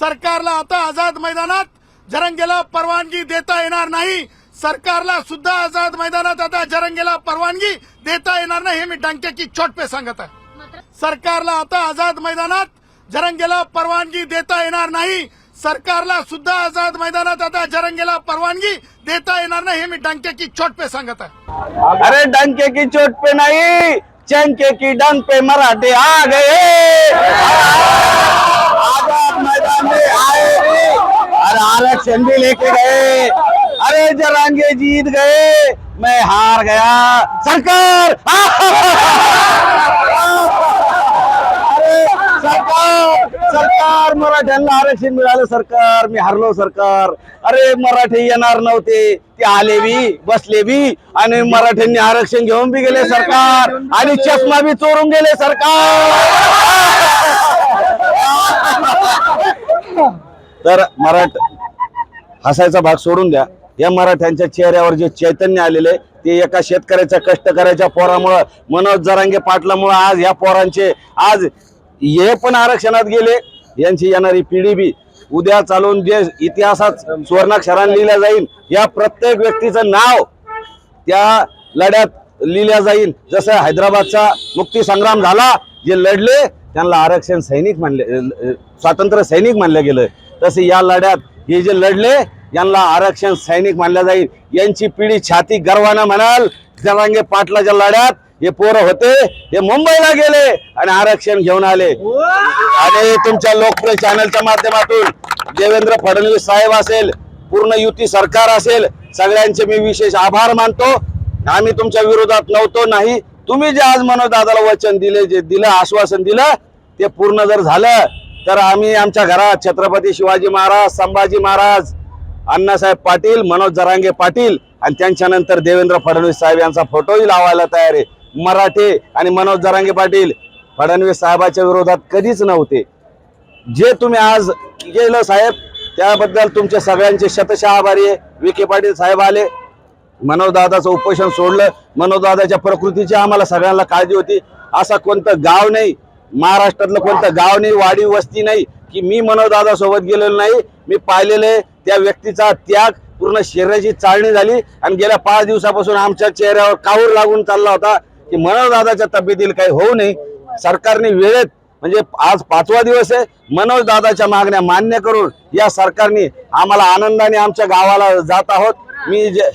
सरकारला आता आझाद मैदानात जरंगेला परवानगी देता येणार नाही. सरकारला सुद्धा आझाद मैदानात आता जरंगेला परवानगी देता येणार नाही हे मी डंके चोट पे सांगत आहे. सरकारला आता आझाद मैदानात जरंगेला परवानगी देता येणार नाही. सरकारला सुद्धा आझाद मैदानात आता जरंगेला परवानगी देता येणार नाही हे मी डंके चोट पे सांगत आहे. अरे डंके की चोट पे नहीं चंके की पे मराठे आ गए आजाद मैदान में आए अरे आरक्षण भी लेके गए। अरे जरांगे जीत गए मैं हार गया। सरकार! अरे सरकार सरकार मराठ्यांना आरक्षण मिळालं सरकार मी हरलो सरकार. अरे मराठी येणार नव्हते ते आले बी बसले बी आणि मराठ्यांनी आरक्षण घेऊन बी गेले सरकार आणि चष्मा बी चोरून गेले सरकार. तर मराठ हसायचा भाग सोडून द्या. या मराठ्यांच्या चेहऱ्यावर जे चैतन्य आलेले ते एका शेतकऱ्याच्या कष्टकऱ्याच्या पोरामुळं मनोज जरांगे पाटलामुळं आज या पोरांचे आज हे पण आरक्षणात गेले. यांची येणारी पिढी बी उद्या चालून जे इतिहासात सुवर्णाक्षराने लिहिल्या जाईल या प्रत्येक व्यक्तीचं नाव त्या लढ्यात लिहिल्या जाईल. जसं हैदराबादचा मुक्ती संग्राम झाला जे लढले त्यांना आरक्षण सैनिक मानले स्वातंत्र्य सैनिक मानलं गेलं. तसे या लढ्यात हे जे लढले यांना आरक्षण सैनिक मानलं जाईल. यांची पिढी छाती गर्वानं म्हणाल जरांगे पाटलाच्या लढ्यात हे पोरं होते हे मुंबईला गेले आणि आरक्षण घेऊन आले. आणि तुमच्या लोकप्रिय चॅनलच्या माध्यमातून देवेंद्र फडणवीस साहेब असेल पूर्ण युती सरकार असेल सगळ्यांचे मी विशेष आभार मानतो. आम्ही तुमच्या विरोधात नव्हतो नाही. तुम्ही जे आज मनोज दादाला वचन दिले जे दिलं आश्वासन दिलं ते पूर्ण जर झालं तर आम्ही आमच्या घरात छत्रपती शिवाजी महाराज संभाजी महाराज अण्णासाहेब पाटील मनोज जरांगे पाटील आणि त्यांच्यानंतर देवेंद्र फडणवीस साहेब यांचा फोटोही लावायला तयार आहे. मराठे आणि मनोज जरांगे पाटील फडणवीस साहेबाच्या विरोधात कधीच नव्हते. जे तुम्ही आज केलं साहेब त्याबद्दल तुमचे सगळ्यांचे शतशः आभारी आहे. विखे पाटील साहेब आले. मनोजदादाचं उपोषण सोडलं. मनोजदादाच्या प्रकृतीची आम्हाला सगळ्यांना काळजी होती. असा कोणतं गाव नाही महाराष्ट्रातलं कोणतं गाव नाही वाडी वस्ती नाही की मी मनोजदादा सोबत गेलेलो नाही. मी पाहिलेले त्या व्यक्तीचा त्याग पूर्ण शरीराची चाळणी झाली आणि गेल्या पाच दिवसापासून आमच्या चेहऱ्यावर काऊर लागून चालला होता की मनोजदादाच्या तब्येतील काही होऊ नये. सरकारने वेळेत म्हणजे आज पाचवा दिवस आहे मनोज दादाच्या मागण्या मान्य करून या सरकारने आम्हाला आनंदाने आमच्या गावाला जात आहोत. मी जे